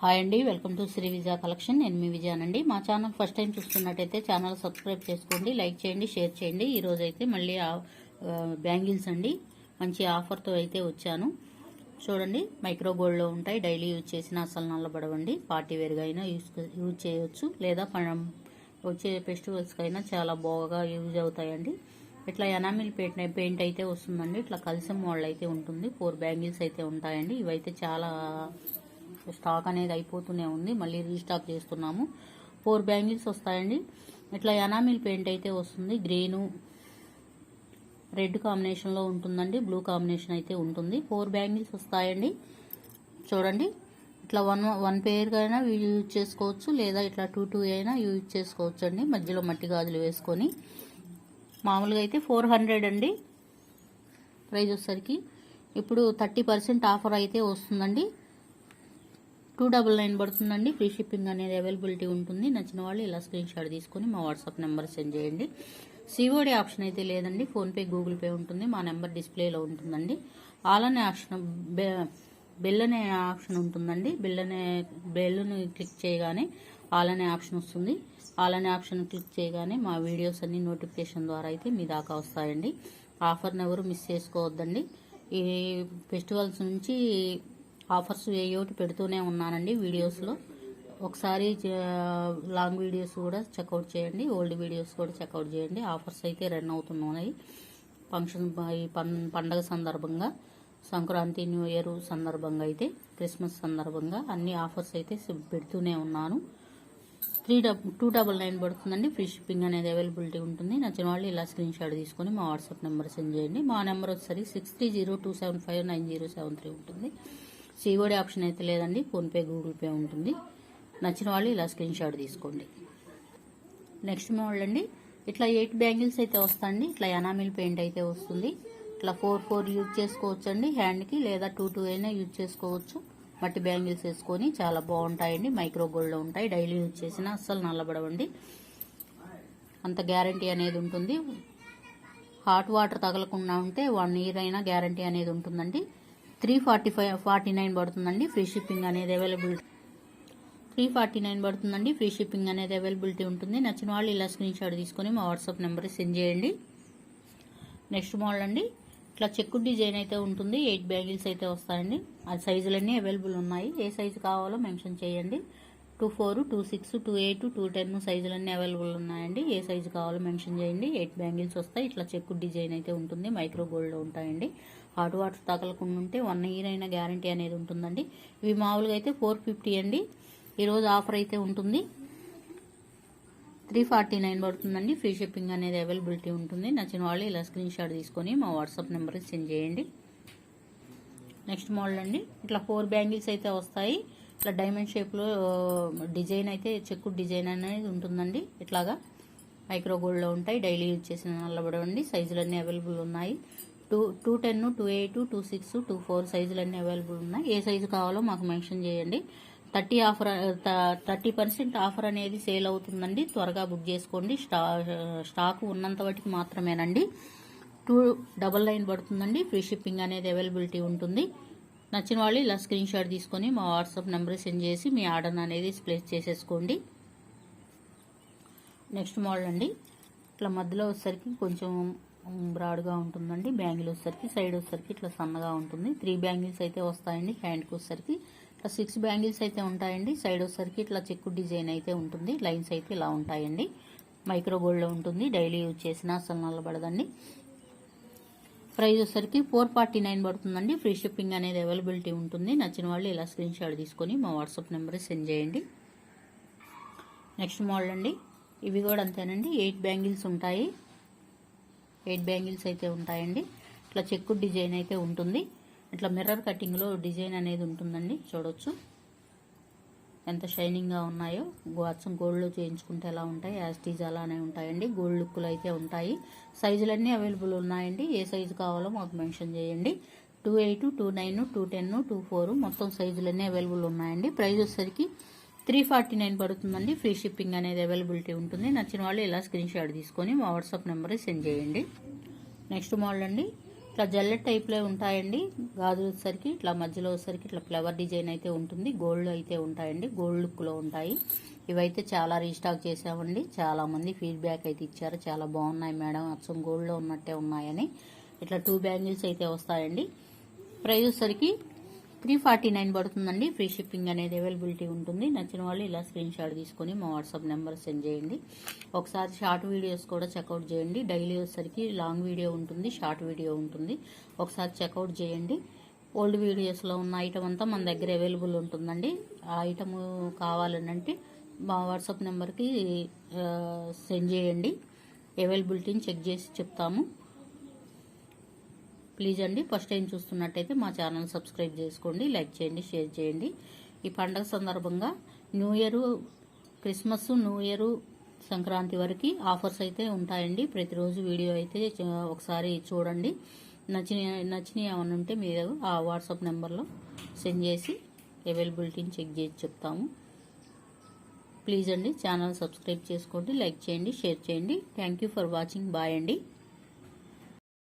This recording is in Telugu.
హాయ్ అండి welcome to Shri Vijaya collection. నేను మీ విజయానండి మా ఛానల్ ఫస్ట్ టైం చూస్తున్నట్టయితే ఛానల్ సబ్స్క్రైబ్ చేసుకోండి లైక్ చేయండి షేర్ చేయండి. ఈరోజు అయితే మళ్ళీ బ్యాంగిల్స్ అండి. మంచి ఆఫర్తో అయితే వచ్చాను. చూడండి మైక్రో గోల్డ్లో ఉంటాయి. డైలీ యూజ్ చేసిన అసలు నల్లబడవండి. పార్టీ వేర్గా అయినా యూజ్ యూజ్ చేయొచ్చు. లేదా పనం వచ్చే ఫెస్టివల్స్కి అయినా చాలా బాగా యూజ్ అవుతాయండి. ఇట్లా ఎనామిల్ పెయింట్ పెయింట్ అయితే వస్తుందండి. ఇట్లా కలిసి మోడల్ అయితే ఉంటుంది. ఫోర్ బ్యాంగిల్స్ అయితే ఉంటాయండి. ఇవైతే చాలా స్టాక్ అనేది అయిపోతూనే ఉంది. మళ్ళీ రీస్టాక్ చేస్తున్నాము. ఫోర్ బ్యాంగిల్స్ వస్తాయండి. ఇట్లా ఎనామిల్ పెయింట్ అయితే వస్తుంది. గ్రీను రెడ్ కాంబినేషన్లో ఉంటుందండి. బ్లూ కాంబినేషన్ అయితే ఉంటుంది. ఫోర్ బ్యాంగిల్స్ వస్తాయండి. చూడండి. ఇట్లా వన్ వన్ పేర్గా అయినా యూజ్ చేసుకోవచ్చు. లేదా ఇట్లా టూ టూ అయినా యూజ్ చేసుకోవచ్చు అండి మధ్యలో మట్టి గాజులు వేసుకొని. మామూలుగా అయితే ఫోర్ హండ్రెడ్ అండి. ప్రైజ్ వచ్చేసరికి. ఇప్పుడు థర్టీ పర్సెంట్ ఆఫర్ అయితే వస్తుందండి. టూ డబల్ నైన్ పడుతుందండి. ఫ్రీ షిప్పింగ్ అనేది అవైలబిలిటీ ఉంటుంది. నచ్చిన వాళ్ళు ఇలా స్క్రీన్ షాట్ తీసుకొని మా వాట్సాప్ నెంబర్ సెండ్ చేయండి. సిఓడి ఆప్షన్ అయితే లేదండి. ఫోన్పే గూగుల్ పే ఉంటుంది. మా నెంబర్ డిస్ప్లేలో ఉంటుందండి. ఆల్ అనే ఆప్షన్ బె- బెల్ అనే ఆప్షన్ ఉంటుందండి. బెల్ అనే బెల్ను క్లిక్ చేయగానే ఆల్ అనే ఆప్షన్ వస్తుంది. ఆల్ అనే ఆప్షన్ క్లిక్ చేయగానే మా వీడియోస్ అన్ని నోటిఫికేషన్ ద్వారా అయితే మీ దాకా వస్తాయండి. ఆఫర్ని ఎవరు మిస్ చేసుకోవద్దండి. ఈ ఫెస్టివల్స్ నుంచి ఆఫర్స్ ఏయోటి పెడుతూనే ఉన్నానండి వీడియోస్లో. ఒకసారి లాంగ్ వీడియోస్ కూడా చెక్అవుట్ చేయండి ఓల్డ్ వీడియోస్ కూడా చెక్అవుట్ చేయండి. ఆఫర్స్ అయితే రన్ అవుతున్నాయి. ఫంక్షన్ ఈ పండగ సందర్భంగా సంక్రాంతి న్యూ ఇయర్ సందర్భంగా అయితే క్రిస్మస్ సందర్భంగా అన్ని ఆఫర్స్ అయితే పెడుతూనే ఉన్నాను. Three dub two double nine పడుతుందండి. ఫ్రీ షిప్పింగ్ అనేది అవైలబిలిటీ ఉంటుంది. నచ్చిన వాళ్ళు ఇలా స్క్రీన్ షాట్ తీసుకొని మా వాట్సాప్ నెంబర్ సెండ్ చేయండి. మా నెంబర్ వచ్చేసరికి six three zero two seven five nine zero seven three ఉంటుంది. సిఓడి ఆప్షన్ అయితే లేదండి. ఫోన్పే గూగుల్ పే ఉంటుంది. నచ్చిన వాళ్ళు ఇలా స్క్రీన్ షాట్ తీసుకోండి. నెక్స్ట్ మోడల్ ఇట్లా ఎయిట్ బ్యాంగిల్స్ అయితే వస్తాయండి. ఇట్లా ఎనామిల్ పెయింట్ అయితే వస్తుంది. ఇట్లా ఫోర్ ఫోర్ యూజ్ చేసుకోవచ్చు అండి హ్యాండ్కి లేదా టూ టూ అయినా యూజ్ చేసుకోవచ్చు. మట్టి బ్యాంగిల్స్ వేసుకొని చాలా బాగుంటాయండి. మైక్రో గోల్డ్లో ఉంటాయి. డైలీ యూజ్ చేసినా అస్సలు నల్లబడవండి. అంత గ్యారంటీ అనేది ఉంటుంది. హాట్ వాటర్ తగలకుండా ఉంటే వన్ ఇయర్ అయినా గ్యారంటీ అనేది ఉంటుందండి. Three forty five forty nine పడుతుందండి. ఫ్రీ షిప్పింగ్ అనేది అవైలబిలిటీ. త్రీ ఫార్టీ నైన్ పడుతుందండి. ఫ్రీ షిప్పింగ్ అనేది అవైలబిలిటీ ఉంటుంది. నచ్చిన వాళ్ళు ఇలా స్క్రీన్ షాట్ తీసుకొని మా వాట్సాప్ నెంబర్కి సెండ్ చేయండి. నెక్స్ట్ మోడల్ అండి. ఇట్లా చెక్కు డిజైన్ అయితే ఉంటుంది. ఎయిట్ బ్యాంగిల్స్ అయితే వస్తాయండి. ఆ సైజులన్నీ అవైలబుల్ ఉన్నాయి. ఏ సైజు కావాలో మెన్షన్ చేయండి. Two four two six two eight two ten సైజులన్నీ available ఉన్నాయండి. ఏ సైజు కావాలో మెన్షన్ చేయండి. ఎయిట్ బ్యాంగిల్స్ వస్తాయి. ఇట్లా చెక్కు డిజైన్ అయితే ఉంటుంది. మైక్రో గోల్డ్లో ఉంటాయండి. హాట్ వాటర్ తగలకుండా ఉంటే వన్ ఇయర్ అయినా గ్యారంటీ అనేది ఉంటుందండి. ఇవి మామూలుగా అయితే ఫోర్ ఫిఫ్టీ అండి. ఈరోజు ఆఫర్ అయితే ఉంటుంది. త్రీ ఫార్టీ నైన్ పడుతుందండి. ఫ్రీ షిప్పింగ్ అనేది అవైలబిలిటీ ఉంటుంది. నచ్చిన వాళ్ళు ఇలా స్క్రీన్ షాట్ తీసుకొని మా వాట్సాప్ నెంబర్కి సెండ్ చేయండి. నెక్స్ట్ మోడల్ అండి. ఇట్లా ఫోర్ బ్యాంగిల్స్ అయితే వస్తాయి. ఇట్లా డైమండ్ షేప్లో డిజైన్ అయితే చెక్కు డిజైన్ అనేది ఉంటుందండి. ఇట్లాగా మైక్రో గోల్డ్లో ఉంటాయి. డైలీ యూజ్ చేసిన నల్లబడవండి సైజులన్నీ అవైలబుల్ ఉన్నాయి. Two two ten two eight two six two four సైజులన్నీ available ఉన్నాయి. ఏ సైజు కావాలో మాకు మెన్షన్ చేయండి. Thirty offer thirty percent offer అనేది సేల్ అవుతుందండి. త్వరగా బుక్ చేసుకోండి. స్టా స్టాక్ ఉన్నంత వాటికి మాత్రమేనండి. టూ డబల్ నైన్ పడుతుందండి. ఫ్రీ షిప్పింగ్ అనేది అవైలబిలిటీ ఉంటుంది. నచ్చిన వాళ్ళు ఇలా స్క్రీన్ షాట్ తీసుకొని మా వాట్సాప్ నెంబర్ సెండ్ చేసి మీ ఆర్డర్ అనేది ప్లేస్ చేసేసుకోండి. నెక్స్ట్ మోడల్ అండి. ఇట్లా మధ్యలో వచ్చేసరికి కొంచెం బ్రాడ్గా ఉంటుందండి. బ్యాంగిల్ వచ్చేసరికి సైడ్ వచ్చేసరికి ఇట్లా సన్నగా ఉంటుంది. త్రీ బ్యాంగిల్స్ అయితే వస్తాయండి హ్యాండ్కి వచ్చేసరికి. ఇట్లా సిక్స్ బ్యాంగిల్స్ అయితే ఉంటాయండి. సైడ్ వచ్చేసరికి ఇట్లా చెక్కు డిజైన్ అయితే ఉంటుంది. లైన్స్ అయితే ఇలా ఉంటాయండి. మైక్రో గోల్డ్లో ఉంటుంది. డైలీ యూజ్ చేసినా అసలు నల్లబడదండి. ప్రైస్ వచ్చేసరికి ఫోర్ ఫార్టీ నైన్ పడుతుందండి. ఫ్రీ షిప్పింగ్ అనేది అవైలబిలిటీ ఉంటుంది. నచ్చిన వాళ్ళు ఇలా స్క్రీన్ షాట్ తీసుకొని మా వాట్సాప్ నెంబర్ సెండ్ చేయండి. నెక్స్ట్ మోడల్ అండి. ఇవి కూడా అంతేనండి. ఎయిట్ బ్యాంగిల్స్ ఉంటాయి. ఎయిట్ బ్యాంగిల్స్ అయితే ఉంటాయండి. ఇట్లా చెక్కు డిజైన్ అయితే ఉంటుంది. ఇట్లా మిర్రర్ కటింగ్లో డిజైన్ అనేది ఉంటుందండి. చూడొచ్చు. ఎంత షైనింగ్గా ఉన్నాయో. అచ్చం గోల్డ్లో చేయించుకుంటే ఎలా ఉంటాయి? యాస్టీజ్ అలానే ఉంటాయండి. గోల్డ్ లుక్కులు అయితే ఉంటాయి. సైజులన్నీ అవైలబుల్ ఉన్నాయండి. ఏ సైజు కావాలో మాకు మెన్షన్ చేయండి. Two eight two nine two ten two four మొత్తం సైజులన్నీ అవైలబుల్ ఉన్నాయండి. ప్రైస్ వచ్చేసరికి త్రీ ఫార్టీ నైన్ పడుతుందండి. ఫ్రీ షిప్పింగ్ అనేది అవైలబిలిటీ ఉంటుంది. నచ్చిన వాళ్ళు ఇలా స్క్రీన్ షాట్ తీసుకొని మా వాట్సాప్ నెంబర్కి సెండ్ చేయండి. నెక్స్ట్ మోడల్ అండి. ఇట్లా జల్లెట్ టైప్లో ఉంటాయండి. గాజు వచ్చేసరికి ఇట్లా మధ్యలో వచ్చేసరికి ఇట్లా ఫ్లవర్ డిజైన్ అయితే ఉంటుంది. గోల్డ్ అయితే ఉంటాయండి. గోల్డ్ లుక్లో ఉంటాయి. ఇవైతే చాలా రీస్టాక్ చేసామండి చాలామంది ఫీడ్బ్యాక్ అయితే ఇచ్చారు. చాలా బాగున్నాయి మేడం. అచ్చం గోల్డ్లో ఉన్నట్టే ఉన్నాయని. ఇట్లా టూ బ్యాంగిల్స్ అయితే వస్తాయండి. ప్రైస్ వచ్చేసరికి త్రీ ఫార్టీ నైన్ పడుతుందండి. ఫ్రీ షిప్పింగ్ అనేది అవైలబిలిటీ ఉంటుంది. నచ్చిన వాళ్ళు ఇలా స్క్రీన్ షాట్ తీసుకొని మా వాట్సాప్ నెంబర్ సెండ్ చేయండి. ఒకసారి షార్ట్ వీడియోస్ కూడా చెక్అవుట్ చేయండి. డైలీ వచ్చేసరికి లాంగ్ వీడియో ఉంటుంది షార్ట్ వీడియో ఉంటుంది. ఒకసారి చెక్అవుట్ చేయండి. ఓల్డ్ వీడియోస్లో ఉన్న ఐటమ్ అంతా మన దగ్గర అవైలబుల్ ఉంటుందండి. ఆ ఐటమ్ కావాలనంటే మా వాట్సాప్ నెంబర్కి సెండ్ చేయండి. అవైలబిలిటీని చెక్ చేసి చెప్తాము. ప్లీజ్ అండి ఫస్ట్ టైం చూస్తున్నట్టయితే మా ఛానల్ సబ్స్క్రైబ్ చేసుకోండి లైక్ చేయండి షేర్ చేయండి. ఈ పండగ సందర్భంగా new year Christmas new year Sankranti వరకు ఆఫర్స్ అయితే ఉంటాయండి. ప్రతిరోజు వీడియో అయితే ఒకసారి చూడండి. నచ్చిన నచ్చిన ఏమైనా ఉంటే మీరు ఆ వాట్సాప్ నెంబర్లో సెండ్ చేసి అవైలబిలిటీని చెక్ చేసి చెప్తాము. ప్లీజ్ అండి ఛానల్ సబ్స్క్రైబ్ చేసుకోండి లైక్ చేయండి షేర్ చేయండి. Thank you for watching. Bye అండి.